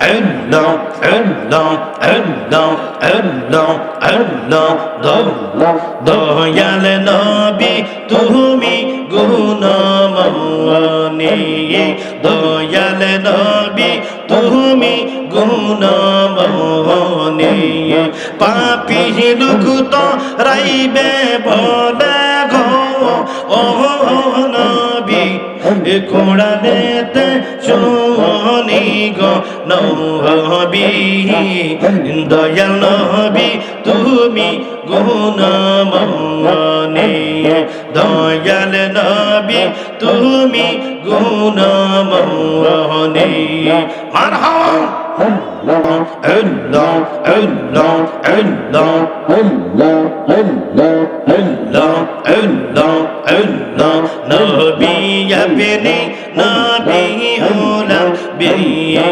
Allah, Allah, Allah, Allah, Allah, Dayal নবী তুমি গুণমনি। দয়াল নবী তুমি গুণমনি। পাপি লুকুত রাইবে বলে গো। ও কোড়ালেতে শুনি গো নবী দয়াল নবী তুমি গুণমনে। দয়াল নবী তুমি গুণমনে। মারহাবা। নবী আপনি নবী হলো বিয়া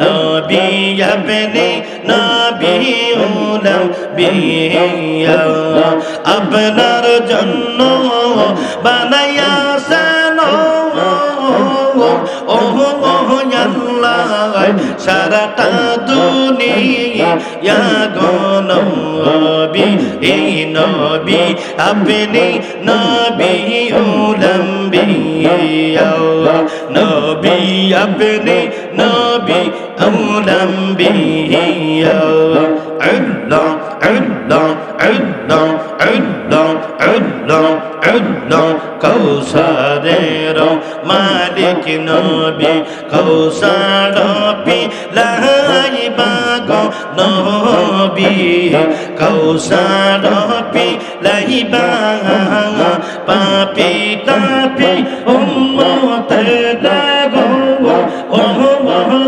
নবী আপনি নবী হলো বিয়া আপনার জন্য বানাইয়াছেন ওহ ওহ ইয়াল্লাহ আল্লাহ সারাটা দুনিয়া গনবি এই নবী, আপনি নবী উলম্বিয়া নবী, আপনি নবী উলম্বিয়া আল্লাহ আল্লাহ আল্লাহ আল্লাহ আল্লাহ আল্লাহ কৌসারের মালিক নবী কৌসার পিলাই বাগ, নবী কৌসার পিলাই বাগ, পাপি, তাপি উম্মত লাগো ও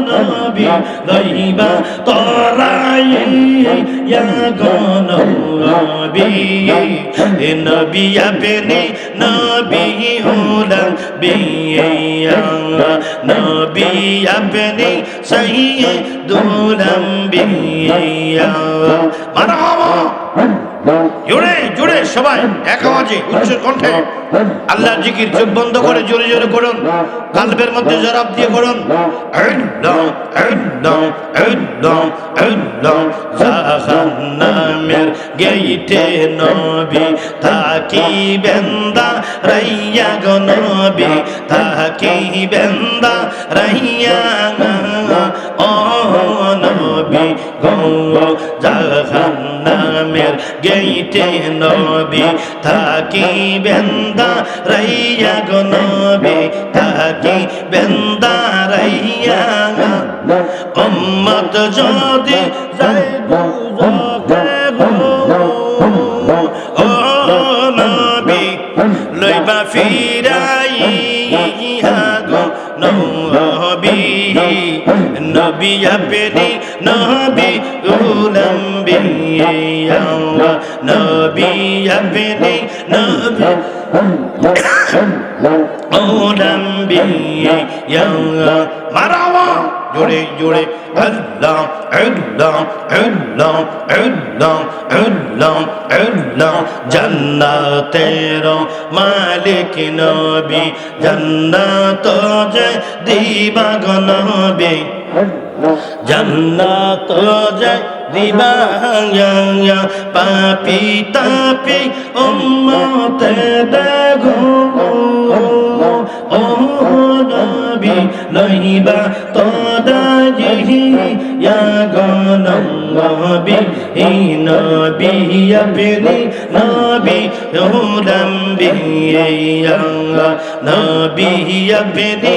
নবী, লইবা, তরাই ইয়া গনবী নবী এ নবী আপনি নবী হলাম বিয়া নবী আপনি সহি দুলাম বিয়া মারহাবা। জোরে জোরে সবাই, এক আওয়াজে উচ্চ কণ্ঠে। আল্লাহ জিকির চোখ বন্ধ করে জোরে জোরে করুন। কালবের মধ্যে জরাব দিয়ে করুন। জাহান্নামের গেইটে নবী তাকি বেন্দা, রাইয়া গো নবী তাকি বেন্দা, রাইয়া ও নবী। গো জাহান্নামের গেইটে নবী, থাকি বেন্দা রাইয়া গো নবী, থাকি বেন্দা রাইয়া উম্মত যদি যায় ও নবী, লইবা ফিরাইয়া গো নবী। নবী নবী আপনি নবী উলম্বিয়া নবী আপনি নবী উলম্বিয়া মারাওয়া জোরে জোরে, আল্লাহ আল্লাহ আল্লাহ আল্লাহ আল্লাহ আল্লাহ। জান্নাতের মালিক নবী, জান্নাত যে দিবাগ নবী। জান্নাত যে দিবা পাপি, তাপি, উম্মতে দেখো। ও নবী লইবা نبی یا گو نبی نبی یا پیری نبی ہو نبی یا نبی یا پیری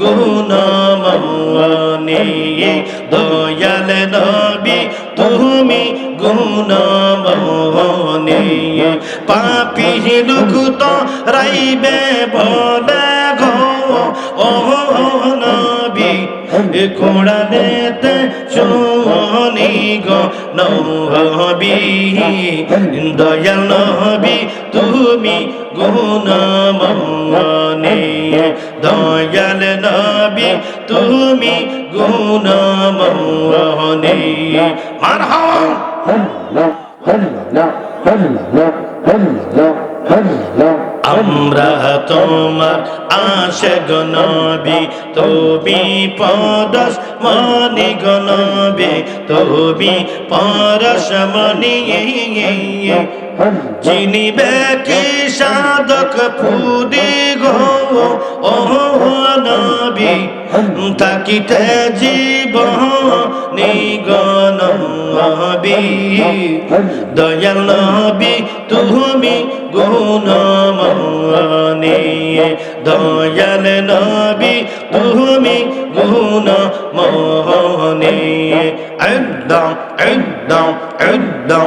গুনা মৌনি দয়াল নবী তুমি গুনা মৌনি নিয়ে পাপি লুকুত রাইবে বলে গো ও নবী কোরআনেতে শুনি গো নবী দয়াল নবী তুমি গুণমনে দয়াল নবী তুমি গুণমনে মারহাবা আমরা তোমার আশে গনবি তুমি পরশ মনি গনবি তুমি পরশ মনি চিনিবে কি সাধক পুরি গো ও নবী, থাকিতে জীব নিগনবী দয়াল নবী তুমি গুণমনে দয়াল নবী তুমি গুণমনে একদম একদম একদম